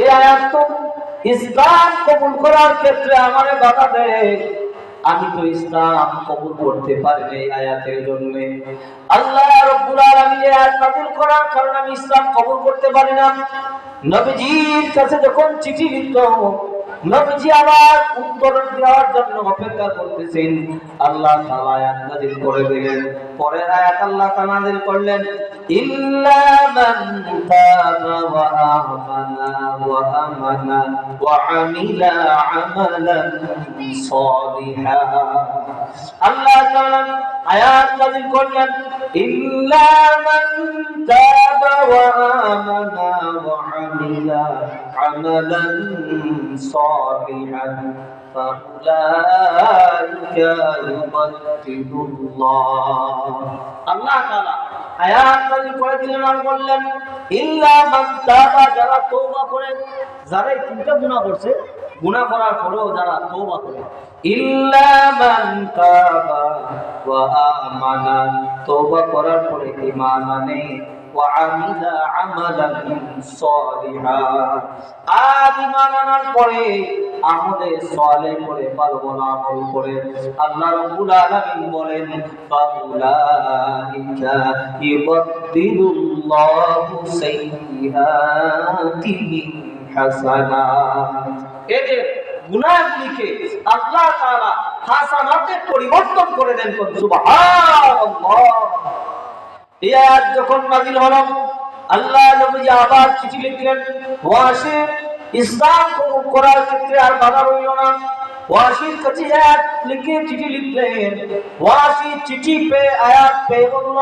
এই আয়াত ইসলাম কবুল করার ক্ষেত্রে বাধা দেয়। আমি তো ইসলাম কবুল করতে পারি এই আয়াতের জন্য। আল্লাহ রব্বুল আলামিন এই আয়াত করার কারণে আমি ইসলাম কবুল করতে পারি না। নবীজির কাছে যখন চিঠি লিখত নবীজি আবার উত্তর দেওয়ার জন্য অপেক্ষা করতেছেন। আল্লাহ আয়াত করে দিলেন। পরের আয়াত আল্লাহ তাআলা করলেন। ইল্লা মান তাবা ওয়া আমানা ওয়া আমানা ওয়া আমিলা আমালান সালিহা আল্লাহ তাআলা আয়াত নাযিল করলেন ইল্লা মান তাবা ওয়া আমানা ওয়া আমিলা আমালান সালিহান فأولئك يبدل الله আল্লাহ তাআলা আয়াত নাযিল করে দিলেন আর বললেন, ইল্লা যারা তওবা করে যারা তিনটা গুনাহ করছে, গুনাহ করার পরেও যারা তওবা করে, ইল্লা মান তাবা করার পরে ঈমান আনে, ওয়া আমিলা আমালান সালিহা। আর ঈমান আনার পরে আমলে সালে করে ভালো আমল করে। আল্লাহ রাব্বুল আলামিন বলেন, ফাউলাইকা ইউবাদদিলুল্লাহু সাইয়্যাতিহিম হাসানাত এদের গুনাহগুলিকে আল্লাহ তাআলা হাসানাতে পরিবর্তন করে দেন সুবহানাল্লাহ। এই আয়াত যখন নাযিল হলো, আল্লাহ নবীজি আবার চিঠি লিখলেন ওয়াসি ইসলাম কবুল করার ক্ষেত্রে আর বাধা রইল না। ওয়াসির কাছে আয়াত লিখে চিঠি লিখলেন, ওয়াসি চিঠি পেয়ে আয়াত পেয়ে বলল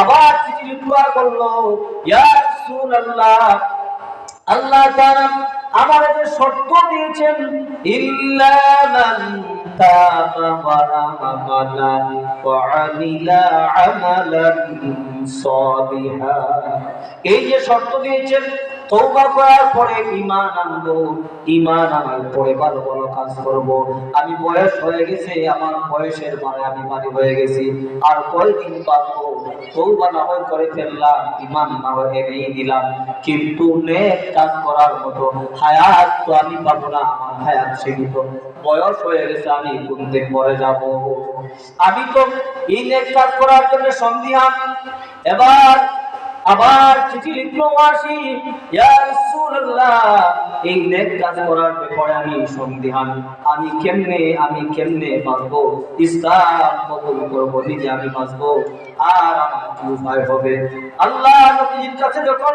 আবার চিঠি লিখবার রাসূলুল্লাহ, আল্লাহ আমার যে শর্ত দিয়েছেন, ইল্লা এই যে শর্ত দিয়েছেন তওবা করার পরে আনব, ঈমান আনার পরে ভালো ভালো কাজ করব। আমি বয়স হয়ে গেছে, আমার বয়সের মানে আমি হয়ে গেছি। আর তওবা না হয় করে ফেললাম, ঈমান না এনেই দিলাম। কিন্তু নেক কাজ করার মতো হায়াত তো আমি পাবো না, আমার হায়াত সীমিত। বয়স হয়ে গেছে, আমি কোনতে পরে যাব? আমি তো এই নেক কাজ করার জন্য সন্দিহান। এবার আবার চিঠি লিখলো আসি এই নেক কাজ করার ব্যাপারে আমি সন্দিহান। আমি কেমনে আমি কেমনে বাঁচবো? ইসলাম কবুল করব, নিজে আমি বাঁচবো। আর আমার কি উপায় হবে? আল্লাহ নবীর কাছে যখন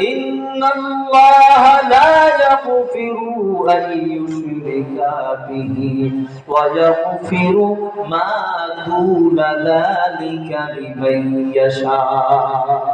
إن الله لا يغفر أن يشرك به ويغفر ما دون ذلك لمن يشاء